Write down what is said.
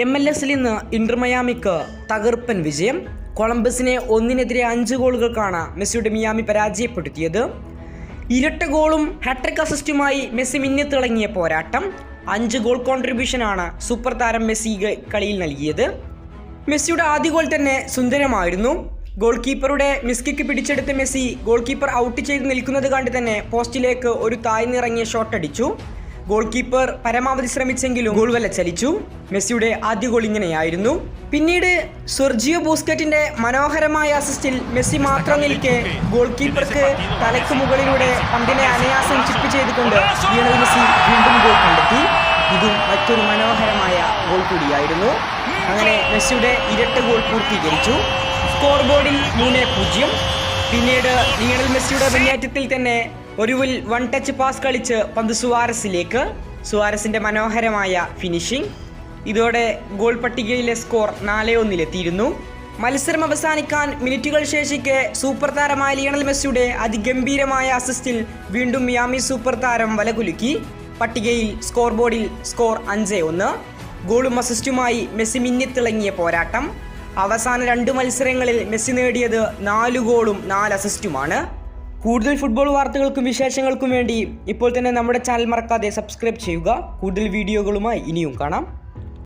M L എസിൽ ഇന്ന് ഇന്റർമയാമിക്ക് തകർപ്പൻ വിജയം. കൊളംബസിനെ ഒന്നിനെതിരെ അഞ്ച് ഗോളുകൾക്കാണ് മെസ്സിയുടെ മിയാമി പരാജയപ്പെടുത്തിയത്. ഇരട്ട ഗോളും ഹാട്രിക് അസിസ്റ്റുമായി മെസ്സി മിന്നിത്തിളങ്ങിയ പോരാട്ടം. അഞ്ച് ഗോൾ കോൺട്രിബ്യൂഷനാണ് സൂപ്പർ താരം മെസ്സി കളിയിൽ നൽകിയത്. മെസ്സിയുടെ ആദ്യ ഗോൾ തന്നെ സുന്ദരമായിരുന്നു. ഗോൾ കീപ്പറുടെ മിസ്കിക്ക് പിടിച്ചെടുത്ത മെസ്സി ഗോൾ കീപ്പർ ഔട്ട് ചെയ്ത് നിൽക്കുന്നത് കണ്ട് തന്നെ പോസ്റ്റിലേക്ക് ഒരു ഷോട്ട് അടിച്ചു. ഗോൾ കീപ്പർ പരമാവധി ശ്രമിച്ചെങ്കിലും ഗോൾ വല്ല ചലിച്ചു. മെസ്സിയുടെ ആദ്യ ഗോൾ ഇങ്ങനെയായിരുന്നു. പിന്നീട് സെർജിയോ ബൂസ്കറ്റിന്റെ മനോഹരമായ അസിസ്റ്റിൽ മെസ്സി മാത്രം നിൽക്കെ ഗോൾ കീപ്പർക്ക് തലയ്ക്ക് മുകളിലൂടെ പന്തിനെ അനയാസം ചിപ്പ് ചെയ്തുകൊണ്ട് മെസ്സി വീണ്ടും ഗോൾ കണ്ടെത്തി. ഇതും മറ്റൊരു മനോഹരമായ ഗോൾ കൂടിയായിരുന്നു. അങ്ങനെ മെസ്സിയുടെ ഇരട്ട ഗോൾ പൂർത്തീകരിച്ചു. സ്കോർ ബോർഡിൽ മൂന്ന് പൂജ്യം. പിന്നീട് ലിയണൽ മെസ്സിയുടെ മുന്നേറ്റത്തിൽ തന്നെ ഒടുവിൽ വൺ ടച്ച് പാസ് കളിച്ച് പന്ത് സുവാരസിലേക്ക്. സുവാരസിന്റെ മനോഹരമായ ഫിനിഷിംഗ്. ഇതോടെ ഗോൾ പട്ടികയിലെ സ്കോർ നാല് ഒന്നിലെത്തിയിരുന്നു മത്സരം അവസാനിക്കാൻ മിനിറ്റുകൾ ശേഷിക്കെ സൂപ്പർ താരമായ ലിയണൽ മെസ്സിയുടെ അതിഗംഭീരമായ അസിസ്റ്റിൽ വീണ്ടും മിയാമി സൂപ്പർ താരം വലകുലുക്കി. പട്ടികയിൽ സ്കോർ ബോർഡിൽ സ്കോർ അഞ്ച് ഒന്ന്. ഗോളും അസിസ്റ്റുമായി മെസ്സി മിന്നിത്തിളങ്ങിയ പോരാട്ടം. അവസാന രണ്ട് മത്സരങ്ങളിൽ മെസ്സി നേടിയത് നാല് ഗോളും നാല് അസിസ്റ്റുമാണ്. കൂടുതൽ ഫുട്ബോൾ വാർത്തകൾക്കും വിശേഷങ്ങൾക്കും വേണ്ടി ഇപ്പോൾ തന്നെ നമ്മുടെ ചാനൽ മറക്കാതെ സബ്സ്ക്രൈബ് ചെയ്യുക. കൂടുതൽ വീഡിയോകളുമായി ഇനിയും കാണാം.